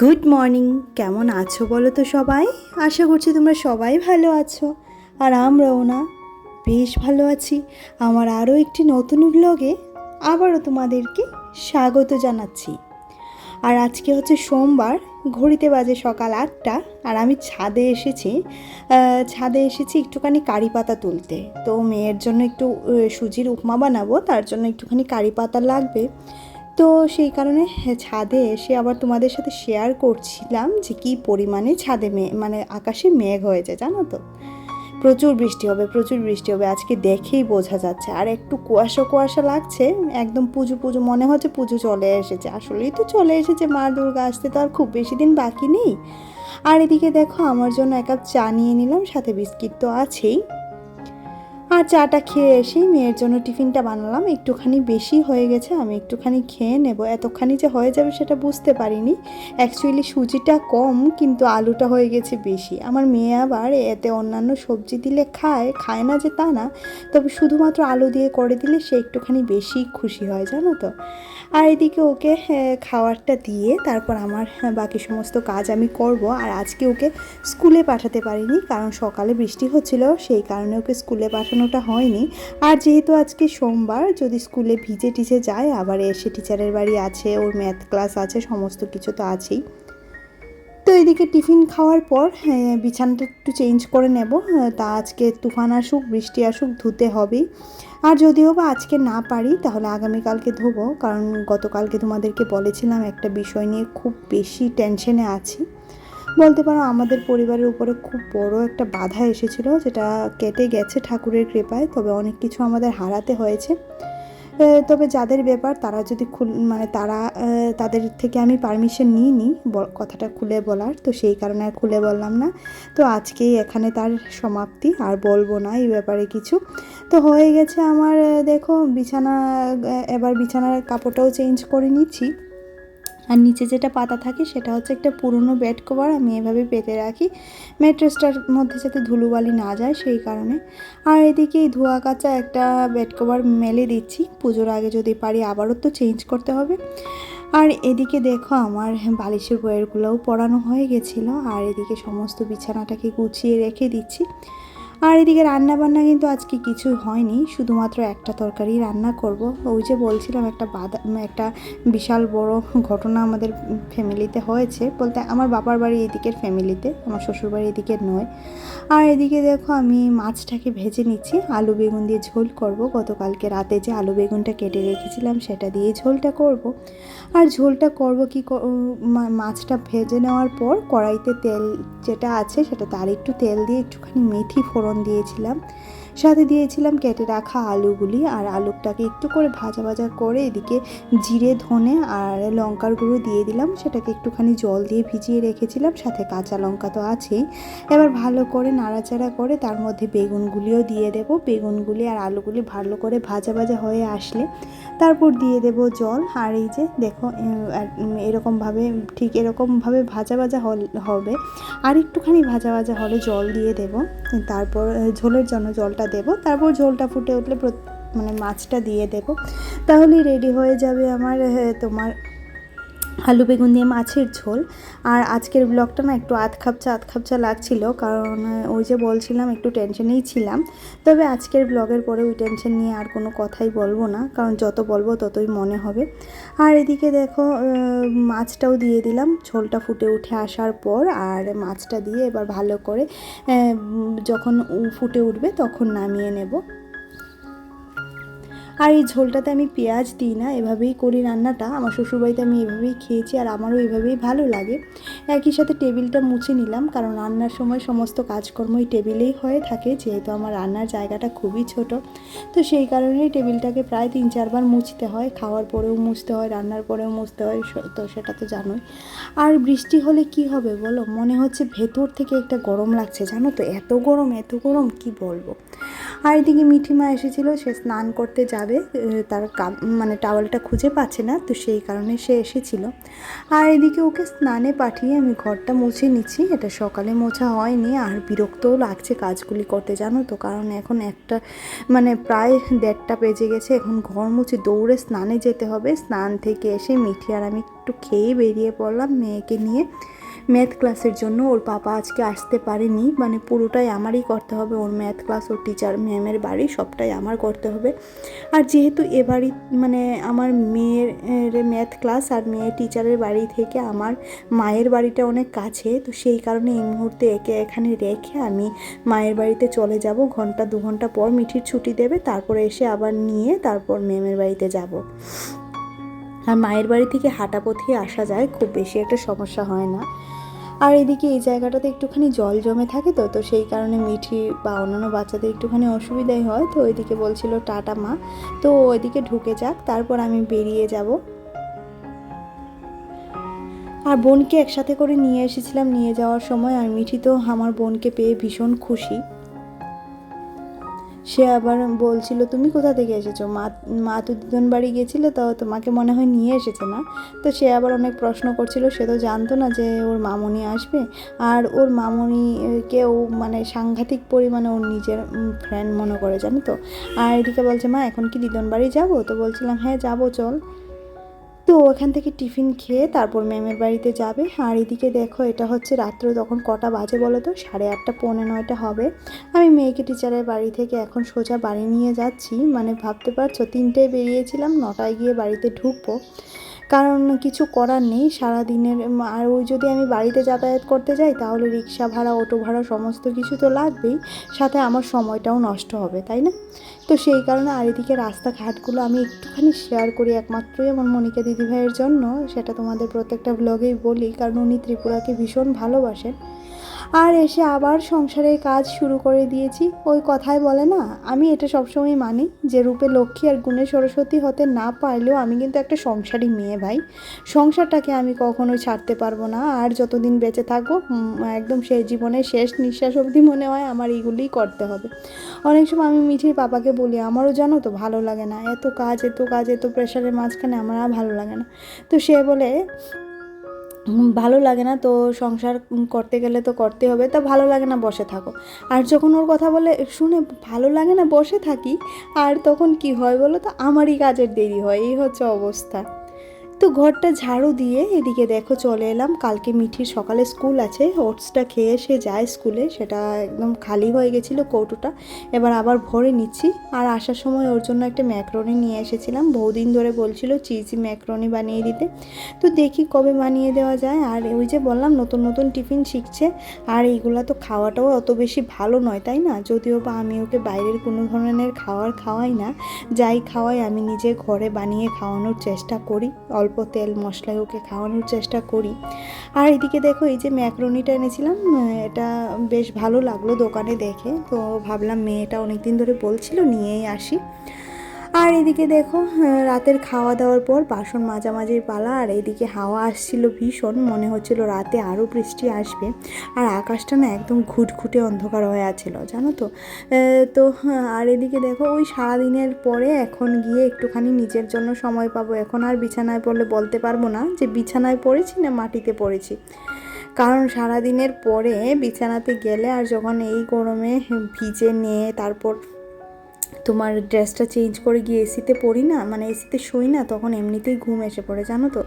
Good morning কেমন আছো বলো তো সবাই? আশা করছি তোমরা সবাই ভালো আছো, আর আমরাও না, বেশ ভালো আছি। আমার আরও একটি নতুন ব্লগে আবারও তোমাদেরকে স্বাগত জানাচ্ছি। আর আজকে হচ্ছে সোমবার, ঘড়িতে বাজে সকাল আটটা, আর আমি ছাদে এসেছি। ছাদে এসেছি একটুখানি কারি পাতা তুলতে। তো মেয়ের জন্য একটু সুজির উপমা বানাবো, তার জন্য একটুখানি কারি পাতা লাগবে। তো সেই কারণে ছাদে এসে আবার তোমাদের সাথে শেয়ার করছিলাম যে কী পরিমাণে ছাদে মানে আকাশে মেঘ হয়েছে, জানো তো? প্রচুর বৃষ্টি হবে, প্রচুর বৃষ্টি হবে, আজকে দেখেই বোঝা যাচ্ছে। আর একটু কুয়াশা কুয়াশা লাগছে, একদম পুজো পুজো, মনে হচ্ছে পুজো চলে এসেছে। আসলেই তো চলে এসেছে মা দুর্গা আসতে তো আর খুব বেশি দিন বাকি নেই। আর এদিকে দেখো, আমার জন্য এক কাপ চা নিয়ে নিলাম, সাথে বিস্কিট তো আছেই। আর চাটা খেয়ে এসেই মেয়ের জন্য টিফিনটা বানালাম। একটুখানি বেশি হয়ে গেছে, আমি একটুখানি খেয়ে নেব। এতখানি যে হয়ে যাবে সেটা বুঝতে পারিনি। অ্যাকচুয়ালি সুজিটা কম, কিন্তু আলুটা হয়ে গেছে বেশি। আমার মেয়ে আবার এতে অন্যান্য সবজি দিলে খায় খায় না যে তা না। তবে শুধুমাত্র আলু দিয়ে করে দিলে সে একটুখানি বেশি খুশি হয়, জানো তো? আর এদিকে ওকে খাওয়ারটা দিয়ে তারপর আমার বাকি সমস্ত কাজ আমি করব। আর আজকে ওকে স্কুলে পাঠাতে পারিনি, কারণ সকালে বৃষ্টি হচ্ছিল, সেই কারণে ওকে স্কুলে পাঠানোটা হয়নি। আর যেহেতু আজকে সোমবার, যদি স্কুলে ভিজে টিজে যায়, আবার এসে টিচারের বাড়ি আছে, ওর ম্যাথ ক্লাস আছে, সমস্ত কিছু তো আছেই। তো এদিকে টিফিন খাওয়ার পর হ্যাঁ, বিছানাটা একটু চেঞ্জ করে নেব। হ্যাঁ, তা আজকে তুফান আসুক বৃষ্টি আসুক ধুতে হবেই। আর যদিও বা আজকে না পারি তাহলে আগামীকালকে ধোবো। কারণ গতকালকে তোমাদেরকে বলেছিলাম একটা বিষয় নিয়ে খুব বেশি টেনশনে আছি। বলতে পারো আমাদের পরিবারের উপরে খুব বড় একটা বাধা এসেছিল যেটা কেটে গেছে ঠাকুরের কৃপায়। তবে অনেক কিছু আমাদের হারাতে হয়েছে। তবে যাদের ব্যাপার, তারা যদি মানে তারা তাদের থেকে আমি পারমিশন নিই নি কথাটা খুলে বলার, তো সেই কারণে আর খুলে বললাম না। তো আজকেই এখানে তার সমাপ্তি, আর বলব না এই ব্যাপারে কিছু। তো হয়ে গেছে আমার দেখো বিছানা এবার বিছানার কাপড়টাও চেঞ্জ করে নিচ্ছি। আর নিচে যেটা পাতা থাকে সেটা হচ্ছে একটা পুরনো বেড কভার, আমি এভাবে পেতে রাখি। ম্যাট্রেসটার মধ্যে যাতে ধুলোবালি না যায় সেই কারণে। আর এদিকে ধোয়া কাচা একটা বেড কভার মেলে দিচ্ছি, পুজোর আগে যদি পারি আবারও তো চেঞ্জ করতে হবে। আর এদিকে দেখো আমার বালিশের বইয়েরগুলোও পরানো হয়ে গেছিল, আর এদিকে সমস্ত বিছানাটাকে গুছিয়ে রেখে দিচ্ছি। আর এদিকে রান্না বান্না কিন্তু আজকে কিছু হয়নি, শুধুমাত্র একটা তরকারি রান্না করব। ওই যে বলছিলাম, একটা বাদা একটা বিশাল বড় ঘটনা আমাদের ফ্যামিলিতে হয়েছে। বলতে আমার বাবার বাড়ি এদিকের ফ্যামিলিতে, আমার শ্বশুরবাড়ি এদিকের নয়। আর এদিকে দেখো, আমি মাছটাকে ভেজে নিচ্ছি, আলু বেগুন দিয়ে ঝোল করব। গতকালকে রাতে যে আলু বেগুনটা কেটে রেখেছিলাম, সেটা দিয়ে ঝোলটা করব। আর ঝোলটা করব কি মাছটা ভেজে নেওয়ার পর কড়াইতে তেল যেটা আছে, সেটাতে আর একটু তেল দিয়ে একটুখানি মেথি ফোড়ন দিয়েছিলাম। সাথে দিয়েছিলাম কেটে রাখা আলুগুলি আর আলুটাকে একটু করে ভাজা ভাজা করে এদিকে জিরে, ধনে আর লঙ্কার গুঁড়ো দিয়ে দিলাম। সেটাকে একটুখানি জল দিয়ে ভিজিয়ে রেখেছিলাম, সাথে কাঁচা লঙ্কা তো আছেই। এবার ভালো করে নাড়াচাড়া করে তার মধ্যে বেগুনগুলিও দিয়ে দেব। বেগুনগুলি আর আলুগুলি ভালো করে ভাজা ভাজা হয়ে আসলে তারপর দিয়ে দেব জল। আর এই যে দেখো এরকমভাবে, ঠিক এরকমভাবে ভাজা ভাজা হবে। আর একটুখানি ভাজা ভাজা হলে জল দিয়ে দেব। তারপর ঝোলের জন্য জলটা দেব, তারপর ঝোলটা ফুটে উঠলে মানে মাছটা দিয়ে দেব। তাহলেই রেডি হয়ে যাবে আমার তোমার আলু বেগুন দিয়ে মাছের ঝোল। আর আজকের ব্লগটা না একটু আধ খাপচা আধ খাপচা লাগছিল, কারণ ওই যে বলছিলাম, একটু টেনশনেই ছিলাম। তবে আজকের ব্লগের পরে ওই টেনশন নিয়ে আর কোনো কথাই বলব না, কারণ যত বলব ততই মনে হবে। আর এদিকে দেখো মাছটাও দিয়ে দিলাম। ঝোলটা ফুটে উঠে আসার পর আর মাছটা দিয়ে এবার ভালো করে যখন ফুটে উঠবে তখন নামিয়ে নেব। আর এই ঝোলটাতে আমি পেঁয়াজ দিই না, এভাবেই করি রান্নাটা। আমার শ্বশুরবাড়িতে আমি এভাবেই খেয়েছি আর আমারও এভাবেই ভালো লাগে। একই সাথে টেবিলটা মুছে নিলাম, কারণ রান্নার সময় সমস্ত কাজকর্ম এই টেবিলেই হয়ে থাকে, যেহেতু আমার রান্নার জায়গাটা খুবই ছোট। তো সেই কারণেই টেবিলটাকে প্রায় তিন চারবার মুছতে হয়, খাওয়ার পরেও মুছতে হয়, রান্নার পরেও মুছতে হয় তো সেটা তো জানোই। আর বৃষ্টি হলে কি হবে বলো? মনে হচ্ছে ভেতর থেকে একটা গরম লাগছে, জানো তো? এত গরম এত গরম, কি বলব? আর এদিকে মিঠিমা এসেছিল, সে স্নান করতে যাবে তার মানে টাওয়ালটা খুঁজে পাচ্ছে না, তো সেই কারণে সে এসেছিল। আর এদিকে ওকে স্নানে পাঠিয়ে আমি ঘরটা মুছে নিচ্ছি, এটা সকালে মোছা হয়নি, আর বিরক্তও লাগছে কাজগুলি করতে, জানো তো, কারণ এখন একটা মানে প্রায় দেড়টা বেজে গেছে, এখন ঘর মুছে দৌড়ে স্নানে যেতে হবে, স্নান থেকে এসে মিঠি আর আমি একটু খেয়ে বেরিয়ে পড়লাম মেয়েকে নিয়ে। ম্যাথ ক্লাসের জন্য ওর পাপা আজকে আসতে পারেনি। মানে পুরোটাই আমারই করতে হবে। ওর ম্যাথ ক্লাস ওর টিচার ম্যামের বাড়ি সবটাই আমার করতে হবে। আর যেহেতু এ বাড়ি মানে আমার মেয়ের ম্যাথ ক্লাস আর মেয়ের টিচারের বাড়ি থেকে আমার মায়ের বাড়িটা অনেক কাছে, তো সেই কারণে এই মুহূর্তে একে এখানে রেখে আমি মায়ের বাড়িতে চলে যাব। ঘণ্টা, দু ঘণ্টা পর মিঠির ছুটি দেবে। তারপরে এসে আবার নিয়ে তারপর ম্যামের বাড়িতে যাব। আর মায়ের বাড়ি থেকে হাঁটা পথে আসা যায়, খুব বেশি একটা সমস্যা হয় না। আর এদিকে এই জায়গাটাতে একটুখানি জল জমে থাকে তো তো সেই কারণে মিঠি বা অন্যান্য বাচ্চাদের একটুখানি অসুবিধাই হয়। তো ওইদিকে বলছিল টাটা মা। তো ওইদিকে ঢুকে যাক, তারপর আমি বেরিয়ে যাব। আর বোনকে একসাথে করে নিয়ে এসেছিলাম, নিয়ে যাওয়ার সময় আর মিঠি তো আমার বোনকে পেয়ে ভীষণ খুশি। সে আবার বলছিল, তুমি কোথা থেকে এসেছ? মা মা তো দুজন বাড়ি গেছিলে তো তোমাকে মনে হয় নিয়ে এসেছে না? তো সে আবার অনেক প্রশ্ন করছিল, সে তো জানতো না যে ওর মামনি আসবে। আর ওর মামনিকেও মানে সাংঘাতিক পরিমাণে ওর নিজের ফ্রেন্ড মনে করে, জানো তো? আর এদিকে বলছে, মা, এখন কি দিদন বাড়ি যাব? তো বলছিলাম হ্যাঁ যাব, চল। তো ওখান থেকে টিফিন খেয়ে তারপর ম্যামের বাড়িতে যাবে। আর এদিকে দেখো, এটা হচ্ছে রাত্র তখন কটা বাজে বলো তো? সাড়ে আটটা, পৌনে নয়টা হবে। আমি মেয়েকে টিচারের বাড়ি থেকে এখন সোজা বাড়ি নিয়ে যাচ্ছি। মানে ভাবতে পারছ, তিনটেয় বেরিয়েছিলাম, নটায় গিয়ে বাড়িতে ঢুকবো। কারণ কিছু করার নেই, সারাদিনের আর ওই যদি আমি বাড়িতে যাতায়াত করতে যাই, তাহলে রিক্সা ভাড়া, অটো ভাড়া, সমস্ত কিছু তো লাগবেই। সাথে আমার সময়টাও নষ্ট হবে, তাই না? তো সেই কারণে আর এদিকে রাস্তাঘাটগুলো আমি একটুখানি শেয়ার করি একমাত্রই আমার মনিকা দিদিভাইয়ের জন্য। সেটা তোমাদের প্রত্যেকটা ব্লগেই বলি, কারণ উনি ত্রিপুরাকে ভীষণ ভালোবাসেন। আর এসে আবার সংসারের কাজ শুরু করে দিয়েছি। ওই কথায় বলে না, আমি এটা সবসময় মানি যে রূপে লক্ষ্মী আর গুণে সরস্বতী হতে না পারলেও আমি কিন্তু একটা সংসারী মেয়ে ভাই। সংসারটাকে আমি কখনো ছাড়তে পারব না, আর যতদিন বেঁচে থাকব একদম সেই জীবনের শেষ নিঃশ্বাস অবধি মনে হয় আমার এইগুলিই করতে হবে। অনেক সময় আমি মিঠির পাপাকে বলি, আমারও জানো তো ভালো লাগে না, এত কাজ এত কাজ, এত প্রেশারের মাঝখানে আমার ভালো লাগে না। তো সে বলে ভালো লাগে না তো সংসার করতে গেলে তো করতে হবে, তা ভালো লাগে না বসে থাকো। আর যখন ওর কথা বলে, শুনে ভালো লাগে না বসে থাকি? আর তখন কি হয় বলো তো, আমারই কাজের দেরি হয়, এই হচ্ছে অবস্থা। তো ঘরটা ঝাড়ু দিয়ে এদিকে দেখো চলে এলাম। কালকে মিঠির সকালে স্কুল আছে, ওটসটা খেয়ে সে যায় স্কুলে, সেটা একদম খালি হয়ে গেছিল কৌটোটা। এবার আবার ভরে নিচ্ছি। আর আসার সময় ওর জন্য একটা ম্যাকরনি নিয়ে এসেছিলাম। বহুদিন ধরে বলছিল চিজি ম্যাকরনি বানিয়ে দিতে। তো দেখি কবে বানিয়ে দেওয়া যায়। আর ওই যে বললাম, নতুন নতুন টিফিন শিখছে। আর এইগুলা তো খাওয়াটাও অত বেশি ভালো নয়, তাই না? যদিও বা আমি ওকে বাইরের কোনো ধরনের খাওয়ার খাওয়াই না, যাই খাওয়াই আমি নিজে ঘরে বানিয়ে খাওয়ানোর চেষ্টা করি, অল্প তেল, মশলায় ওকে খাওয়ানোর চেষ্টা করি। আর এদিকে দেখো, এই যে ম্যাকরোনিটা এনেছিলাম এটা বেশ ভালো লাগল দোকানে দেখে। তো ভাবলাম মেয়েটা অনেক দিন ধরে বলছিল, নিয়েই আসি। আর এদিকে দেখো আহ, রাতের খাওয়া দাওয়ার পর বাসন মাঝামাঝির পালা আর এদিকে হাওয়া আসছিল ভীষণ মনে হচ্ছিল রাতে আরও বৃষ্টি আসবে। আর আকাশটা না একদম ঘুটঘুটে অন্ধকার হয়ে আছিল জানো তো? তো হ্যাঁ, আর এদিকে দেখো ওই সারাদিনের পরে এখন গিয়ে একটুখানি নিজের জন্য সময় পাবো। এখন আর বিছানায় পড়লে বলতে পারব না যে বিছানায় পড়েছি না মাটিতে পড়েছি। কারণ সারাদিনের পরে বিছানাতে গেলে আর যখন এই গরমে ভিজে নিয়ে তারপর তোমার ড্রেসটা চেঞ্জ করে গিয়ে এসিতে পড়ি না মানে এসিতে শুই না, তখন এমনিতেই ঘুম এসে পড়ে, জানো তো?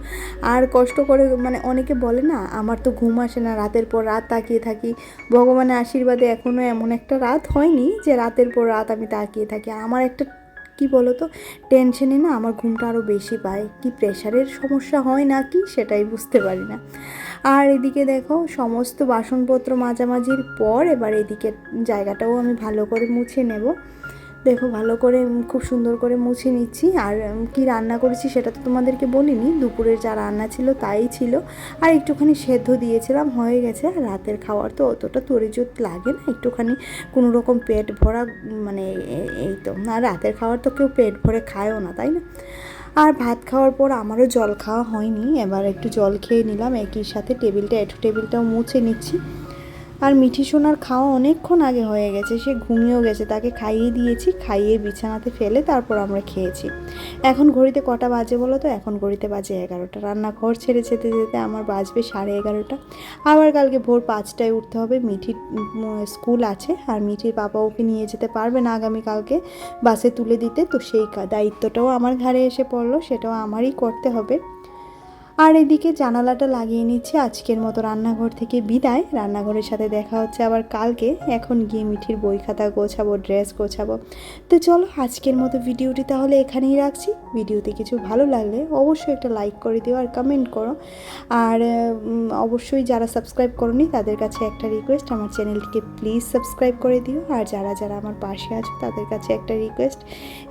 আর কষ্ট করে মানে অনেকে বলে না, আমার তো ঘুম আসে না, রাতের পর রাত তাকিয়ে থাকি। ভগবানের আশীর্বাদে এখনও এমন একটা রাত হয়নি যে রাতের পর রাত আমি তাকিয়ে থাকি। আমার একটা, কি বলো তো টেনশনে না আমার ঘুমটা আরও বেশি পায়। কি প্রেশারের সমস্যা হয় না কি, সেটাই বুঝতে পারি না। আর এদিকে দেখো, সমস্ত বাসনপত্র মাঝামাঝির পর এবার এদিকে জায়গাটাও আমি ভালো করে মুছে নেব। দেখো, ভালো করে খুব সুন্দর করে মুছে নিচ্ছি। আর কি রান্না করেছি সেটা তো তোমাদেরকে বলিনি। দুপুরের যা রান্না ছিল তাই ছিল। আর একটুখানি সেদ্ধ দিয়েছিলাম, হয়ে গেছে। আর রাতের খাওয়ার তো অতটা তরিজত লাগে না। একটুখানি কোনো রকম পেট ভরা মানে এই তো। আর রাতের খাওয়ার তো কেউ পেট ভরে খায়ও না, তাই না? আর ভাত খাওয়ার পর আমারও জল খাওয়া হয়নি। এবার একটু জল খেয়ে নিলাম। একই সাথে টেবিলটা একটু টেবিলটাও মুছে নিচ্ছি। আর মিঠি সোনার খাওয়া অনেকক্ষণ আগে হয়ে গেছে, সে ঘুমিয়েও গেছে। তাকে খাইয়ে দিয়েছি, খাইয়ে বিছানাতে ফেলে তারপর আমরা খেয়েছি। এখন ঘড়িতে কটা বাজে বলো তো? এখন ঘড়িতে বাজে এগারোটা। রান্নাঘর ছেড়ে যেতে যেতে আমার বাজবে সাড়ে এগারোটা। আবার কালকে ভোর পাঁচটায় উঠতে হবে। মিঠির স্কুল আছে আর মিঠির বাবা ওকে নিয়ে যেতে পারবে না আগামীকালকে বাসে তুলে দিতে। তো সেই দায়িত্বটাও আমার ঘাড়ে এসে পড়ল, সেটাও আমারই করতে হবে। আর এদিকে জানালাটা লাগিয়ে নিচ্ছে আজকের মতো রান্নাঘর থেকে বিদায়। রান্নাঘরের সাথে দেখা হচ্ছে আবার কালকে। এখন গিয়ে মিঠির বই খাতা গোছাবো, ড্রেস গোছাবো। তো চলো আজকের মতো ভিডিওটি তাহলে এখানেই রাখছি। ভিডিওতে কিছু ভালো লাগলে অবশ্যই একটা লাইক করে দিও আর কমেন্ট করো। আর অবশ্যই যারা সাবস্ক্রাইব করনি তাদের কাছে একটা রিকোয়েস্ট আমার চ্যানেলটিকে প্লিজ সাবস্ক্রাইব করে দিও। আর যারা যারা আমার পাশে আছো তাদের কাছে একটা রিকোয়েস্ট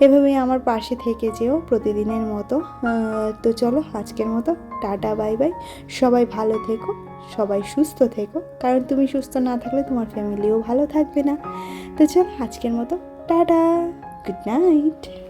এভাবেই আমার পাশে থেকে যেও প্রতিদিনের মতো। তো চলো আজকের মতো টাটা, বাই বাই। সবাই ভালো থেকো, সবাই সুস্থ থেকো। কারণ তুমি সুস্থ না থাকলে তোমার ফ্যামিলিও ভালো থাকবে না। তো চল, আজকের মতো, টাটা। Good night